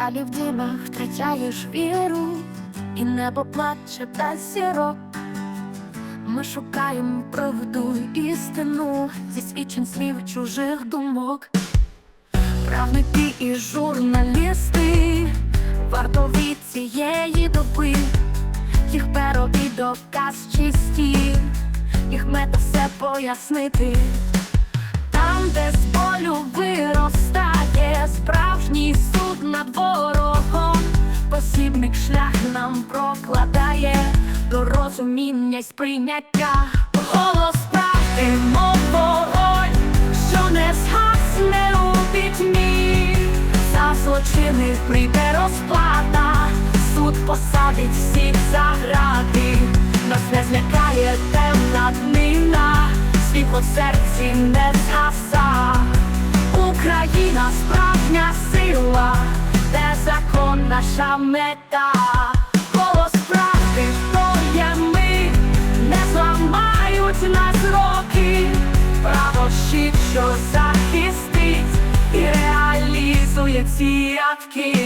Далі в дімах втрачаєш віру, і небо плаче без зірок. Ми шукаємо правду істину зі свідчень слів чужих думок. Правники і журналісти, вартові цієї доби, їх перо і доказ чисті, їх мета все пояснити. Над ворогом, посібник шлях нам прокладає до розуміння й сприйняття. Голос правди, мов вогонь, що не згасне у пітьмі, за злочини прийде розплата, суд посадить всіх за грати, нас не злякає темна днина, світло в серці не згаса. Наша мета. Голос правди, хто є ми, не зламають нас роки, право щит, що захистить і реалізує ці ятки.